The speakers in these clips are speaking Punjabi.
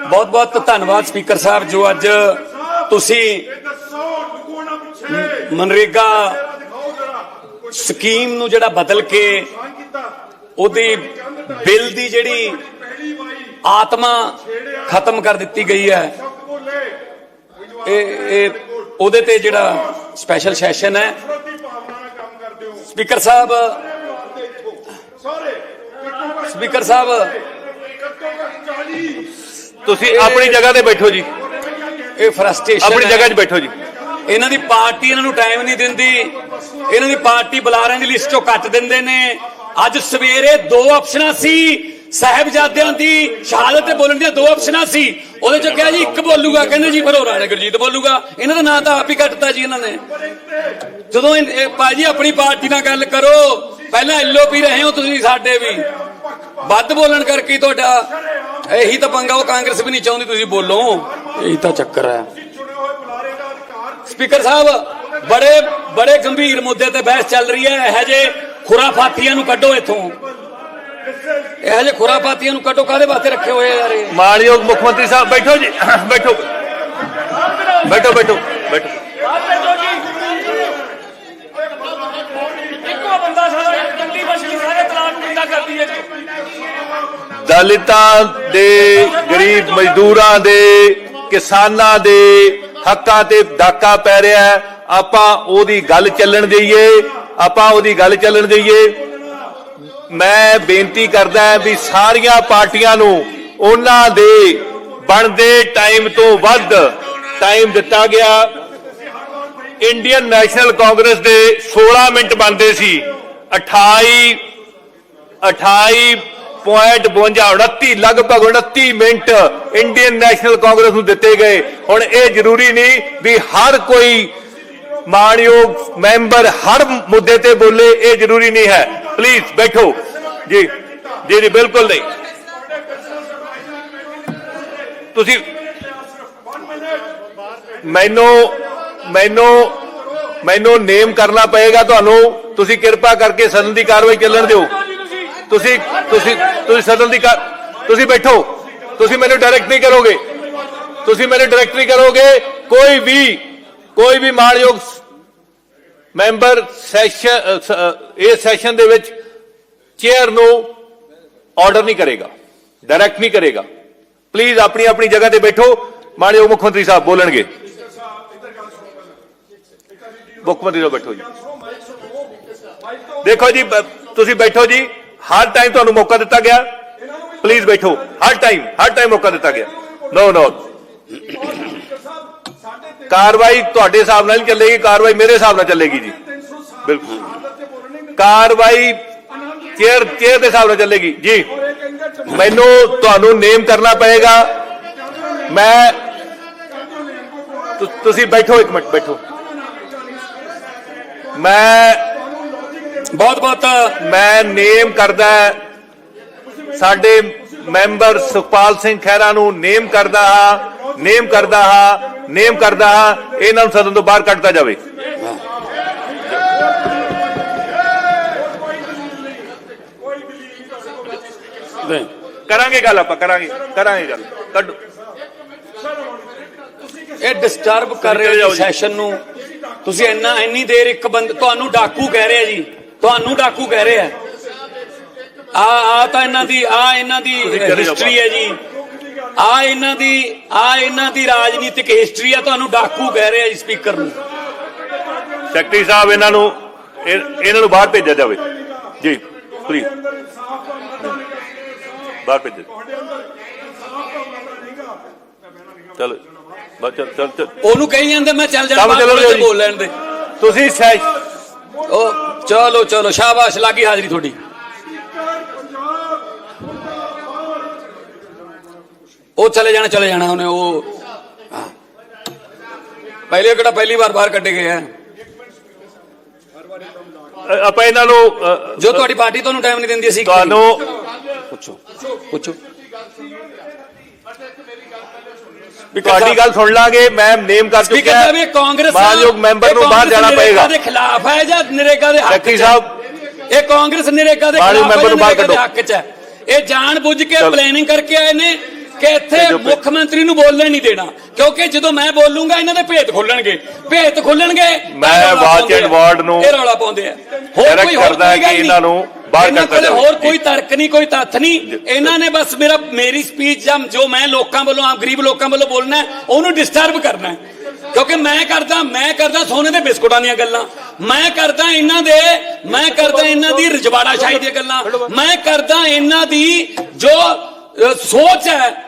ਬਹੁਤ ਬਹੁਤ ਧੰਨਵਾਦ ਸਪੀਕਰ ਸਾਹਿਬ ਜੋ ਅੱਜ ਤੁਸੀਂ ਮਨਰੇਗਾ ਸਕੀਮ ਨੂੰ ਜਿਹੜਾ ਬਦਲ ਕੇ ਉਹਦੀ ਬਿੱਲ ਦੀ ਜਿਹੜੀ ਆਤਮਾ ਖਤਮ ਕਰ ਦਿੱਤੀ ਗਈ ਹੈ। ਇਹ ਇਹ ਉਹਦੇ ਤੇ ਜਿਹੜਾ ਸਪੈਸ਼ਲ ਸੈਸ਼ਨ ਹੈ। ਸਪੀਕਰ ਸਾਹਿਬ ਸਪੀਕਰ ਸਾਹਿਬ ਤੁਸੀਂ ਆਪਣੀ ਜਗ੍ਹਾ ਤੇ ਬੈਠੋ ਜੀ। ਇਹ ਫਰਸਟ੍ਰੇਸ਼ਨ ਆਪਣੀ ਜਗ੍ਹਾ 'ਚ ਬੈਠੋ ਜੀ। ਇਹਨਾਂ ਦੀ ਪਾਰਟੀ ਇਹਨਾਂ ਨੂੰ ਟਾਈਮ ਨਹੀਂ ਦਿੰਦੀ। ਇਹਨਾਂ ਦੀ ਪਾਰਟੀ ਬੁਲਾਰਿਆਂ ਦੀ ਲਿਸਟ ਚੋਂ ਕੱਟ ਦਿੰਦੇ ਨੇ। ਅੱਜ ਸਵੇਰੇ ਦੋ ਆਪਸ਼ਨਾਂ ਸੀ ਸਾਹਿਬਜ਼ਾਦਿਆਂ ਦੀ ਸ਼ਹਾਦਤ ਤੇ ਬੋਲਣ ਦੀਆਂ ਦੋ ਆਪਸ਼ਨਾਂ ਸੀ। ਉਹਦੇ ਚੋਂ ਕਿਹਾ ਜੀ ਇੱਕ ਬੋਲੂਗਾ ਕਹਿੰਦੇ ਜੀ ਫਿਰ ਉਹ ਰਾਣਾ ਗੁਰਜੀਤ ਬੋਲੂਗਾ। ਇਹਨਾਂ ਦਾ ਨਾਂ ਤਾਂ ਆਪ ਹੀ ਕੱਟਤਾ ਜੀ ਇਹਨਾਂ ਨੇ। ਜਦੋਂ ਭਾਜੀ ਆਪਣੀ ਪਾਰਟੀ ਨਾਲ ਗੱਲ ਕਰੋ ਪਹਿਲਾਂ ਐਲਓਪੀ ਰਹੇ ਹੋ ਤੁਸੀਂ ਸਾਡੇ ਵੀ। ਵੱਧ ਬੋਲਣ ਕਰਕੇ ਤੁਹਾਡਾ ਇਹੀ ਤਾਂ ਪੰਗਾ ਉਹ ਕਾਂਗਰਸ ਵੀ ਨਹੀਂ ਚਾਹੁੰਦੀ ਤੁਸੀਂ ਬੋਲੋ। ਇਹੀ ਤਾਂ ਚੱਕਰ ਹੈ। ਸਪੀਕਰ ਸਾਹਿਬ ਬੜੇ ਬੜੇ ਗੰਭੀਰ ਮੁੱਦੇ ਤੇ ਬਹਿਸ ਚੱਲ ਰਹੀ ਹੈ। ਇਹ ਜੇ ਖੁਰਾਫਾਤੀਆਂ ਨੂੰ ਕੱਢੋ ਇੱਥੋਂ। ਇਹ ਜੇ ਖੁਰਾਫਾਤੀਆਂ ਨੂੰ ਕੱਢੋ ਕਾਹਦੇ ਵਾਸਤੇ ਰੱਖੇ ਹੋਏ ਆ ਯਾਰ ਇਹ? ਮਾਨਯੋਗ ਮੁੱਖ ਮੰਤਰੀ ਸਾਹਿਬ ਬੈਠੋ ਜੀ। ਬੈਠੋ। ਬੈਠੋ ਬੈਠੋ ਬੈਠੋ। ਇੱਕੋ ਬੰਦਾ ਸਾਰਾ ਕੰਦੀ ਮਛਲੀ ਸਾਰੇ ਤਲਾਕ ਨੂੰ ਜਿੰਦਾ ਕਰਦੀ ਹੈ ਜੀ ਦਲਿਤਾਂ ਦੇ, ਗਰੀਬ ਮਜ਼ਦੂਰਾਂ ਦੇ, ਕਿਸਾਨਾਂ ਦੇ ਹੱਕਾਂ ਤੇ ਡਾਕਾ ਪੈ ਰਿਹਾ ਹੈ। ਆਪਾਂ ਉਹਦੀ ਗੱਲ ਚੱਲਣ ਦਈਏ, ਆਪਾਂ ਉਹਦੀ ਗੱਲ ਚੱਲਣ ਦਈਏ। ਮੈਂ ਬੇਨਤੀ ਕਰਦਾ ਵੀ ਸਾਰੀਆਂ ਪਾਰਟੀਆਂ ਨੂੰ ਉਹਨਾਂ ਦੇ ਬਣਦੇ ਟਾਈਮ ਤੋਂ ਵੱਧ ਟਾਈਮ ਦਿੱਤਾ ਗਿਆ। ਇੰਡੀਅਨ ਨੈਸ਼ਨਲ ਕਾਂਗਰਸ ਦੇ 16 ਮਿੰਟ ਬਣਦੇ ਸੀ। 28 28.52 29 ਲਗਭਗ 29 ਮਿੰਟ ਇੰਡੀਅਨ ਨੈਸ਼ਨਲ ਕਾਂਗਰਸ ਨੂੰ ਦਿੱਤੇ ਗਏ। ਹੁਣ ਇਹ ਜ਼ਰੂਰੀ ਨਹੀਂ ਵੀ ਹਰ ਕੋਈ ਮਾਣਯੋਗ ਮੈਂਬਰ ਹਰ ਮੁੱਦੇ ਤੇ ਬੋਲੇ, ਇਹ ਜ਼ਰੂਰੀ ਨਹੀਂ ਹੈ। ਪਲੀਜ਼ ਬੈਠੋ। ਜੀ ਜੀ ਜੀ, ਬਿਲਕੁਲ ਨਹੀਂ। ਤੁਸੀਂ ਮੈਨੂੰ ਮੈਨੂੰ ਮੈਨੂੰ ਨੇਮ ਕਰਨਾ ਪਏਗਾ ਤੁਹਾਨੂੰ। ਤੁਸੀਂ ਕਿਰਪਾ ਕਰਕੇ ਸਦਨ ਦੀ ਕਾਰਵਾਈ ਚੱਲਣ ਦਿਓ। ਤੁਸੀਂ ਤੁਸੀਂ ਤੁਸੀਂ ਸਦਨ ਦੀ ਕਾਰ- ਤੁਸੀਂ ਬੈਠੋ ਤੁਸੀਂ ਮੈਨੂੰ ਡਾਇਰੈਕਟ ਨਹੀਂ ਕਰੋਗੇ ਤੁਸੀਂ ਮੈਨੂੰ ਡਾਇਰੈਕਟ ਨਹੀਂ ਕਰੋਗੇ ਕੋਈ ਵੀ ਕੋਈ ਵੀ ਮਾਣਯੋਗ ਮੈਂਬਰ ਸੈਸ਼ਨ ਇਸ ਸੈਸ਼ਨ ਦੇ ਵਿੱਚ ਚੇਅਰ ਨੂੰ ਆਰਡਰ ਨਹੀਂ ਕਰੇਗਾ ਡਾਇਰੈਕਟ ਨਹੀਂ ਕਰੇਗਾ ਪਲੀਜ਼ ਆਪਣੀ ਆਪਣੀ ਜਗ੍ਹਾ ਤੇ ਬੈਠੋ ਮਾਣਯੋਗ ਮੁੱਖ ਮੰਤਰੀ ਸਾਹਿਬ ਬੋਲਣਗੇ ਮੁੱਖ ਮੰਤਰੀ ਸਾਹਿਬ ਬੈਠੋ ਜੀ ਦੇਖੋ ਜੀ ਬ- ਤੁਸੀਂ ਬੈਠੋ ਜੀ ਹਰ ਟਾਈਮ ਤੁਹਾਨੂੰ ਮੌਕਾ ਦਿੱਤਾ ਗਿਆ। ਪਲੀਜ਼ ਬੈਠੋ। ਹਰ ਟਾਈਮ ਹਰ ਟਾਈਮ ਮੌਕਾ ਦਿੱਤਾ ਗਿਆ। ਨੋ ਨੋ ਕਾਰਵਾਈ ਤੁਹਾਡੇ ਹਿਸਾਬ ਨਾਲ ਚੱਲੇਗੀ, ਕਾਰਵਾਈ ਮੇਰੇ ਹਿਸਾਬ ਨਾਲ ਚੱਲੇਗੀ ਜੀ। ਬਿਲਕੁਲ। ਕਾਰਵਾਈ ਚੇਅਰ ਚੇਅਰ ਦੇ ਹਿਸਾਬ ਨਾਲ ਚੱਲੇਗੀ। ਜੀ, ਮੈਨੂੰ ਤੁਹਾਨੂੰ ਨੇਮ ਕਰਨਾ ਪਏਗਾ। ਮੈਂ ਤੁਸੀਂ ਬੈਠੋ ਇੱਕ ਮਿੰਟ, ਬੈਠੋ। ਮੈਂ ਬਹੁਤ ਬਹੁਤ ਮੈਂ ਨੇਮ ਕਰਦਾ ਸਾਡੇ ਮੈਂਬਰ ਸੁਖਪਾਲ ਸਿੰਘ ਖਹਿਰਾ ਨੂੰ ਨੇਮ ਕਰਦਾ ਹਾਂ ਨੇਮ ਕਰਦਾ ਹਾਂ ਨੇਮ ਕਰਦਾ ਹਾਂ ਇਹਨਾਂ ਨੂੰ ਸਦਨ ਤੋਂ ਬਾਹਰ ਕੱਢਤਾ ਜਾਵੇ। ਨਹੀਂ। ਕਰਾਂਗੇ ਗੱਲ ਆਪਾਂ ਕਰਾਂਗੇ ਕਰਾਂਗੇ ਗੱਲ। ਕੱਢੋ। ਇਹ ਡਿਸਟਰਬ ਕਰ ਰਹੇ ਹੋ। ਸੈਸ਼ਨ ਨੂੰ। ਤੁਸੀਂ ਇੰਨਾ ਇੰਨੀ ਦੇਰ ਇੱਕ ਬੰਦ ਤੁਹਾਨੂੰ ਡਾਕੂ ਕਹਿ ਰਿਹਾ ਜੀ। ਤੁਹਾਨੂੰ ਡਾਕੂ ਕਹਿ ਰਿਹਾ ਆ। ਆ ਤਾਂ ਇਹਨਾਂ ਦੀ ਆ ਇਹਨਾਂ ਦੀ ਹਿਸਟਰੀ ਹੈ ਜੀ। ਆ ਇਹਨਾਂ ਦੀ ਆ ਇਹਨਾਂ ਦੀ ਰਾਜਨੀਤਿਕ ਹਿਸਟਰੀ ਹੈ ਤੁਹਾਨੂੰ ਡਾਕੂ ਕਹਿ ਰਿਹਾ ਜੀ ਸਪੀਕਰ ਨੂੰ। ਸੈਕਟਰੀ ਸਾਹਿਬ ਇਹਨਾਂ ਨੂੰ ਇਹ- ਇਹਨਾਂ ਨੂੰ ਬਾਹਰ ਭੇਜਿਆ ਜਾਵੇ। ਜੀ ਪਲੀਜ਼ ਬਾਹਰ ਭੇਜੋ ਚਲੋ ਚੱਲ ਚੱਲ ਉਹਨੂੰ ਕਹੀ ਜਾਂਦੇ ਮੈਂ ਚੱਲ ਜਾਣਾ। ਬੋਲ ਲੈਣ ਦੇ। ਤੁਸੀਂ ਉਹ ਚਲੋ ਚਲੋ ਸ਼ਾਬਾਸ਼ ਲੱਗੀ ਹਾਜ਼ਰੀ ਤੁਹਾਡੀ ਉਹ ਚਲੇ ਜਾਣਾ ਚਲੇ ਜਾਣਾ ਉਹਨੇ ਉਹ। ਪਹਿਲੇ ਕਿਹੜਾ ਪਹਿਲੀ ਵਾਰ ਬਾਹਰ ਕੱਢੇ ਗਏ ਆ ਆਪਾਂ ਇਹਨਾਂ ਨੂੰ ਜੋ ਤੁਹਾਡੀ ਪਾਰਟੀ ਤੁਹਾਨੂੰ ਟਾਈਮ ਨਹੀਂ ਦਿੰਦੀ ਅਸੀਂ ਤੁਹਾਨੂੰ? ਪੁੱਛੋ ਪੁੱਛੋ ਤੁਹਾਡੀ ਗੱਲ ਸੁਣ ਲਾਂਗੇ ਮੈਂ ਨੇਮ ਕਰ ਸਪੀਕਰ ਚੁੱਕਿਆ ਸਾਹਿਬ ਇਹ ਕਾਂਗਰਸ ਮਾਨਯੋਗ ਮੈਂਬਰ ਨੂੰ ਬਾਹਰ ਜਾਣਾ ਪਏਗਾ ਦੇ ਖਿਲਾਫ ਹੈ ਜਾਂ ਨਰੇਗਾ ਦੇ ਹੱਕ ਸੈਕਟਰੀ ਚ ਹੈ? ਸਾਹਿਬ ਇਹ ਕਾਂਗਰਸ ਨਰੇਗਾ ਦੇ ਖਿਲਾਫ ਹੈ ਮੈਂਬਰ ਨੂੰ ਬਾਹਰ ਕੱਢੋ। ਹੱਕ ਚ ਹੈ ਇਹ ਜਾਣ ਬੁੱਝ ਕੇ। ਪਲੈਨਿੰਗ ਕਰਕੇ ਆਏ ਨੇ ਕਿ ਇੱਥੇ ਮੁੱਖ ਮੰਤਰੀ ਨੂੰ ਬੋਲਣ ਨਹੀਂ ਦੇਣਾ ਕਿਉਂਕਿ ਜਦੋਂ ਮੈਂ ਬੋਲੂੰਗਾ ਇਹਨਾਂ ਦੇ ਭੇਤ ਖੁੱਲਣਗੇ ਭੇਤ ਖੁੱਲਣਗੇ ਮੈਂ ਵਾਚ ਐਂਡ। ਵਾਰਡ ਨੂੰ ਇਹ ਰੌਲਾ ਪਾਉਂਦੇ ਆ direct ਕਰਦਾ ਹੈ ਕੋਈ ਗੱਲ ਕਿ ਇਹਨਾਂ। ਨੂੰ ਬਾਹਰ ਇਹਨਾਂ ਕੋਲੇ। ਹੋਰ ਕੋਈ ਤਰਕ ਨਹੀਂ ਕੋਈ ਤੱਥ ਨਹੀਂ। ਇਹਨਾਂ ਨੇ ਬਸ ਮੇਰਾ ਮੇਰੀ ਸਪੀਚ ਜਾਂ ਜੋ ਮੈਂ ਲੋਕਾਂ ਵੱਲੋਂ ਆਮ ਗਰੀਬ ਲੋਕਾਂ ਵੱਲੋਂ ਬੋਲਣਾ ਉਹਨੂੰ ਡਿਸਟਰਬ ਕਰਨਾ ਕਿਉਂਕਿ ਮੈਂ ਕਰਦਾ ਮੈਂ ਕਰਦਾ ਸੋਨੇ ਦੇ ਬਿਸਕੁਟਾਂ ਦੀਆਂ ਗੱਲਾਂ। ਮੈਂ ਕਰਦਾ ਇਹਨਾਂ ਦੇ ਮੈਂ ਕਰਦਾ ਇਹਨਾਂ ਦੀ ਰਜਵਾੜਾ ਸ਼ਾਹੀ ਦੀਆਂ ਗੱਲਾਂ। ਮੈਂ ਕਰਦਾ ਇਹਨਾਂ ਦੀ ਜੋ ਸੋਚ ਹੈ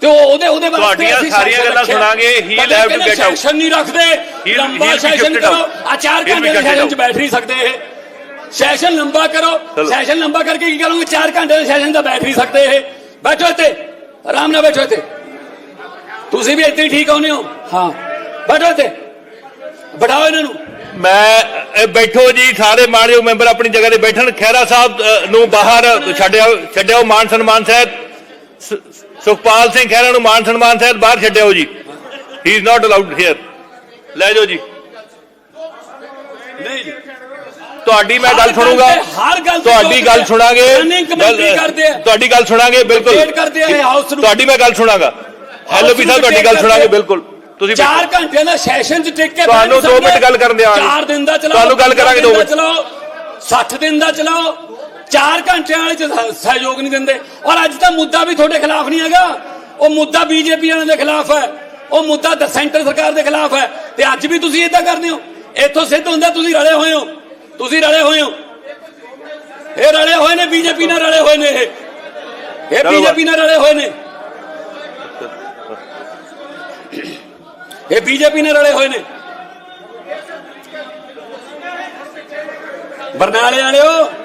ਤੇ ਉਹ ਉਹਦੇ ਉਹਦੇ ਵਾਸਤੇ ਤੁਹਾਡੀਆਂ ਅਸੀਂ ਸਾਰੀਆਂ ਗੱਲਾਂ ਰੱਖਿਆ। ਸੁਣਾਂਗੇ, he'll ਕਦੇ have to ਕਹਿੰਦੇ get out. ਨਹੀਂ ਰੱਖਦੇ। He'll- ਲੰਬਾ he'll be ਸੈਸ਼ਨ shifted ਕਰੋ। out. ਆ ਚਾਰ He'll be ਘੰਟੇ ਦੇ shifted ਸੈਸ਼ਨ ਚ out. ਬੈਠ ਨਹੀਂ ਸਕਦੇ ਇਹ। ਸੈਸ਼ਨ ਲੰਬਾ ਕਰੋ। ਚਲੋ। ਸੈਸ਼ਨ ਲੰਬਾ ਕਰਕੇ ਕੀ ਕਰੋਗੇ? 4 ਘੰਟੇ ਦੇ ਸੈਸ਼ਨ ਦਾ ਬੈਠ ਨਹੀਂ ਸਕਦੇ ਇਹ। ਬੈਠੋ ਇੱਥੇ। ਆਰਾਮ ਨਾਲ ਬੈਠੋ ਇੱਥੇ। ਤੁਸੀਂ ਵੀ ਇੱਥੇ ਹੀ ਠੀਕ ਆਉਨੇ ਹੋ। ਹਾਂ। ਬੈਠੋ ਇੱਥੇ। ਬੜਾਓ ਇਹਨਾਂ ਨੂੰ। ਮੈਂ ਇਹ ਬੈਠੋ ਜੀ ਸਾਰੇ ਮਾਣਯੋਗ ਮੈਂਬਰ ਆਪਣੀ ਜਗ੍ਹਾ ਤੇ ਬੈਠਣ। ਖਹਿਰਾ ਸਾਹਿਬ ਅ, ਨੂੰ ਬਾਹਰ ਛੱਡਿਆ ਛੱਡਿਓ ਮਾਨ ਸਨਮਾਨ ਸਹਿਤ ਸ- ਸੁਖਪਾਲ ਸਿੰਘ ਖਹਿਰਾ ਨੂੰ ਮਾਨ ਸਨਮਾਨ ਸਹਿਤ ਬਾਹਰ ਛੱਡਿਓ ਜੀ। He is not allowed here ਲੈ ਜਾਓ ਜੀ। ਨਹੀਂ। ਤੁਹਾਡੀ ਮੈਂ ਗੱਲ ਸੁਣੂਗਾ। ਹਰ ਗੱਲ ਤੁਹਾਡੀ ਗੱਲ ਸੁਣਾਂਗੇ। ਆ, ਆ। ਤੁਹਾਡੀ ਗੱਲ ਸੁਣਾਂਗੇ ਬਿਲਕੁਲ। ਆ। ਤੁਹਾਡੀ ਮੈਂ ਗੱਲ ਸੁਣਾਗਾ। ਐਲਓਪੀ ਸਾਹਿਬ ਤੁਹਾਡੀ ਗੱਲ ਸੁਣਾਂਗੇ ਬਿਲਕੁਲ। ਤੁਸੀਂ 4 ਘੰਟੇ ਦਾ ਸੈਸ਼ਨ ਚ ਟਿਕ ਕੇ ਤੁਹਾਨੂੰ ਬੈਠ ਦੋ ਮਿੰਟ ਸਕਦੇ। ਗੱਲ ਕਰਨ ਦਿਆਂਗੇ। 4 ਦਿਨ ਦਾ ਚਲਾਓ ਤੁਹਾਨੂੰ ਗੱਲ ਕਰਾਂਗੇ ਦੋ ਦਿਨ ਦਾ ਮਿੰਟ। ਚਲਾਓ 60 ਦਿਨ ਦਾ ਚਲਾਓ। 4 ਘੰਟਿਆਂ ਵਾਲੇ ਚ ਸਹ- ਸਹਿਯੋਗ ਨਹੀਂ ਦਿੰਦੇ। ਔਰ ਅੱਜ ਤਾਂ ਮੁੱਦਾ ਵੀ ਤੁਹਾਡੇ ਖਿਲਾਫ ਨਹੀਂ ਹੈਗਾ। ਉਹ ਮੁੱਦਾ ਬੀਜੇਪੀ ਵਾਲਿਆਂ ਦੇ ਖਿਲਾਫ ਹੈ। ਉਹ ਮੁੱਦਾ ਤਾਂ ਸੈਂਟਰ ਸਰਕਾਰ ਦੇ ਖਿਲਾਫ ਹੈ। ਤੇ ਅੱਜ ਵੀ ਤੁਸੀਂ ਇਦਾਂ ਕਰਦੇ ਹੋ? ਇੱਥੋਂ ਸਿੱਧ ਹੁੰਦਾ ਤੁਸੀਂ ਰਲੇ ਹੋਏ ਹੋ। ਤੁਸੀਂ ਰਲੇ ਹੋਏ ਹੋ। ਇਹ ਰਲੇ ਹੋਏ ਨੇ ਬੀਜੇਪੀ ਨਾਲ ਰਲੇ ਹੋਏ ਨੇ ਇਹ। ਇਹ ਬੀਜੇਪੀ ਨਾਲ ਰਲੇ ਹੋਏ ਨੇ। ਇਹ ਬੀਜੇਪੀ ਨਾਲ ਰਲੇ ਹੋਏ ਨੇ। ਬਰਨਾਲੇ ਵਾਲਿਓ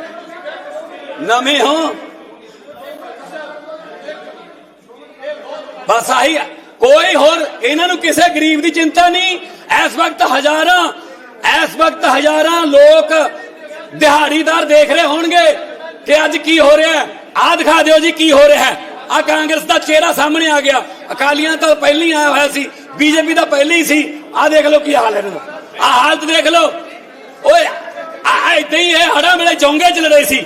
ਨਵੇਂ ਹੋ। ਬਸ ਆਹੀ ਕੋਈ ਹੋਰ, ਇਹਨਾਂ ਨੂੰ ਕਿਸੇ ਗਰੀਬ ਦੀ ਚਿੰਤਾ ਨਹੀਂ। ਇਸ ਵਕਤ ਹਜ਼ਾਰਾਂ, ਇਸ ਵਕਤ ਹਜ਼ਾਰਾਂ ਲੋਕ ਦਿਹਾੜੀਦਾਰ ਦੇਖ ਰਹੇ ਹੋਣਗੇ ਕਿ ਅੱਜ ਕੀ ਹੋ ਰਿਹਾ ਹੈ। ਆਹ ਦਿਖਾ ਦਿਓ ਜੀ ਕੀ ਹੋ ਰਿਹਾ ਹੈ। ਆ ਕਾਂਗਰਸ ਦਾ ਚਿਹਰਾ ਸਾਹਮਣੇ ਆ ਗਿਆ। ਅਕਾਲੀਆਂ ਤਾਂ ਪਹਿਲਾਂ ਹੀ ਆਇਆ ਹੋਇਆ ਸੀ। ਬੀਜੇਪੀ ਦਾ ਪਹਿਲਾਂ ਹੀ ਸੀ। ਆ ਦੇਖ ਲਓ ਕੀ ਹਾਲ ਹੈ ਇਹਨਾਂ ਦਾ। ਆ ਹਾਲਤ ਦੇਖ ਲਓ। ਓਏ ਆ ਇਦਾਂ ਹੀ ਇਹ ਹੜਾ ਵੇਲੇ ਚੌਂਗੇ ਚ ਲੜੇ ਸੀ।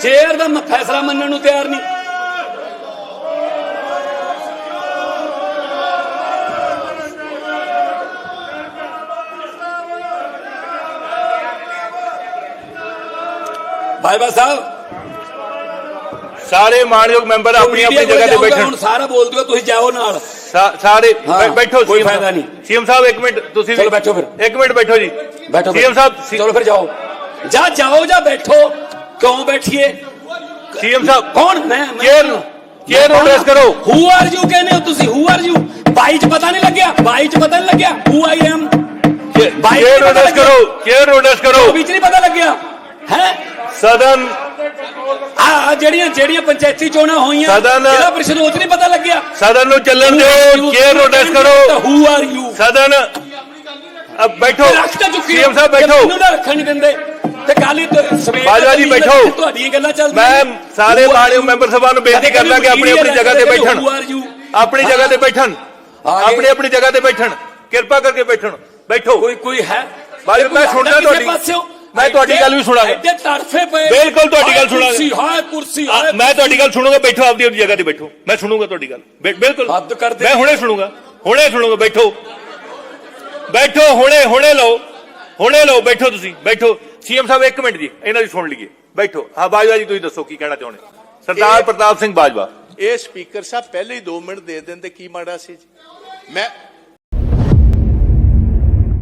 ਚੇਅਰ ਦਾ ਮ- ਫੈਸਲਾ ਮੰਨਣ ਨੂੰ ਤਿਆਰ ਨਹੀਂ। ਬਾਈਬਾ ਸਾਹਿਬ ਸਾਰੇ ਮਾਨਯੋਗ ਮੈਂਬਰ ਆਪਣੀ ਆਪਣੀ ਜਗ੍ਹਾ ਤੇ ਬੈਠਣ। ਹੁਣ ਸਾਰਾ ਬੋਲ ਦਿਓ ਤੁਸੀਂ ਜਾਓ ਨਾਲ। ਸਾਰੇ ਬੈਠੋ ਕੋਈ ਫਾਇਦਾ। ਨਹੀਂ। CM ਸਾਹਿਬ ਇੱਕ ਮਿੰਟ ਤੁਸੀਂ ਚਲੋ ਬੈਠੋ ਫਿਰ। ਇੱਕ ਮਿੰਟ ਬੈਠੋ ਜੀ। ਬੈਠੋ ਸੀਐਮ ਸਾਹਿਬ ਚਲੋ ਫਿਰ ਜਾਓ। ਜਾ ਜਾਓ ਜਾਂ ਬੈਠੋ। ਕਿਉਂ ਬੈਠੀਏ ਸੀਐਮ ਸਾਹਿਬ ਕੌਣ ਮੈਂ ਚੇਅਰ ਨੂੰ address ਕਰੋ ਹੂ ਆਰ ਯੂ ਕਹਿੰਦੇ ਹੋ ਤੁਸੀਂ ਹੂ ਆਰ ਯੂ ਬਾਈ ਚ ਪਤਾ ਨਹੀਂ ਲੱਗਿਆ ਬਾਈ ਚ ਪਤਾ ਨਹੀਂ ਲੱਗਿਆ ਹੂ ਆਈ ਐਮ ਬਾਈ address ਲੱਗਿਆ। ਕਰੋ ਨੂੰ address ਕਰੋ ਵਿੱਚ ਨਹੀਂ ਪਤਾ ਲੱਗਿਆ ਹੈ ਸਦਨ ਆ ਜਿਹੜੀਆਂ ਜਿਹੜੀਆਂ ਪੰਚਾਇਤੀ ਚੋਣਾਂ ਹੋਈਆਂ ਸਦਨ- ਜਿਹੜਾ ਪ੍ਰੀਸ਼ਦ ਉਹ ਨਹੀਂ ਪਤਾ ਲੱਗਿਆ ਸਦਨ ਨੂੰ ਚੱਲਣ ਦਿਓ ਚੇਅਰ ਨੂੰ address ਕਰੋ ਹੂ ਆਰ ਯੂ ਸਦਨ ਅਬ ਬੈਠੋ ਸੀਐਮ ਸਾਹਿਬ ਬੈਠੋ ਮੈਨੂੰ ਨਾ ਰੱਖਣ ਨਹੀਂ ਦਿੰਦੇ ਤੇ ਕੱਲ ਸਵੇਰ ਬਾਜਵਾ ਜੀ, ਬੈਠੋ। ਤੁਹਾਡੀਆਂ ਗੱਲਾਂ ਚੱਲਦੀਆਂ ਮੈਂ ਸਾਰੇ you? ਮੈਂਬਰ ਸਭਾ ਨੂੰ ਬੇਨਤੀ ਕਰਦਾ ਕਿ ਆਪਣੀ ਆਪਣੀ ਜਗ੍ਹਾ ਤੇ ਬੈਠਣ? ਆਪਣੀ ਜਗ੍ਹਾ ਤੇ ਬੈਠਣ। ਆਪਣੀ ਆਪਣੀ ਜਗ੍ਹਾ ਤੇ ਬੈਠਣ। ਕਿਰਪਾ ਕਰਕੇ ਬੈਠਣ। ਬੈਠੋ। ਕੋਈ ਕੋਈ ਹੈ? ਕੋਈ ਮੈਂ ਸੁਣਦਾ ਤੁਹਾਡੀ। ਮੈਂ ਤੁਹਾਡੀ ਗੱਲ ਵੀ ਸੁਣਾਂਗਾ। ਐਡੇ ਤੜਫੇ ਪਏ ਬਿਲਕੁਲ ਤੁਹਾਡੀ ਗੱਲ ਸੁਣਾਂਗਾ। ਕੁਰਸੀ ਹਾਏ ਕੁਰਸੀ ਹਾਏ ਮੈਂ ਤੁਹਾਡੀ ਗੱਲ ਸੁਣੂਗਾ ਬੈਠੋ ਆਪਦੀ ਆਪਦੀ ਜਗ੍ਹਾ ਤੇ ਬੈਠੋ। ਮੈਂ ਸੁਣੂਗਾ ਤੁਹਾਡੀ ਗੱਲ। ਬਿਲਕੁਲ। ਹੱਦ ਕਰ ਦੇ। ਮੈਂ ਹੁਣੇ ਸੁਣੂਗਾ। ਹੁਣੇ ਸੁਣੂਗਾ ਬੈਠੋ। ਬੈਠੋ ਹੁਣੇ ਹੁਣੇ ਲਓ। ਹੁਣੇ ਲਓ ਬੈਠੋ ਤੁਸੀਂ। ਬੈਠੋ। ਸੀਐਮ ਸਾਹਿਬ ਇੱਕ ਮਿੰਟ ਜੀ ਇਹਨਾਂ ਦੀ ਸੁਣ ਲਈਏ। ਬੈਠੋ। ਹਾਂ ਬਾਜਵਾ ਜੀ ਤੁਸੀਂ ਦੱਸੋ ਕੀ ਕਹਿਣਾ ਚਾਹੁੰਦੇ? ਸਰਦਾਰ ਪ੍ਰਤਾਪ ਸਿੰਘ ਬਾਜਵਾ। ਇਹ ਸਪੀਕਰ ਸਾਹਿਬ ਪਹਿਲੇ ਹੀ 2 ਮਿੰਟ ਦੇ ਦਿੰਦੇ ਕੀ ਮਾੜਾ ਸੀ? ਜੀ ਮੈਂ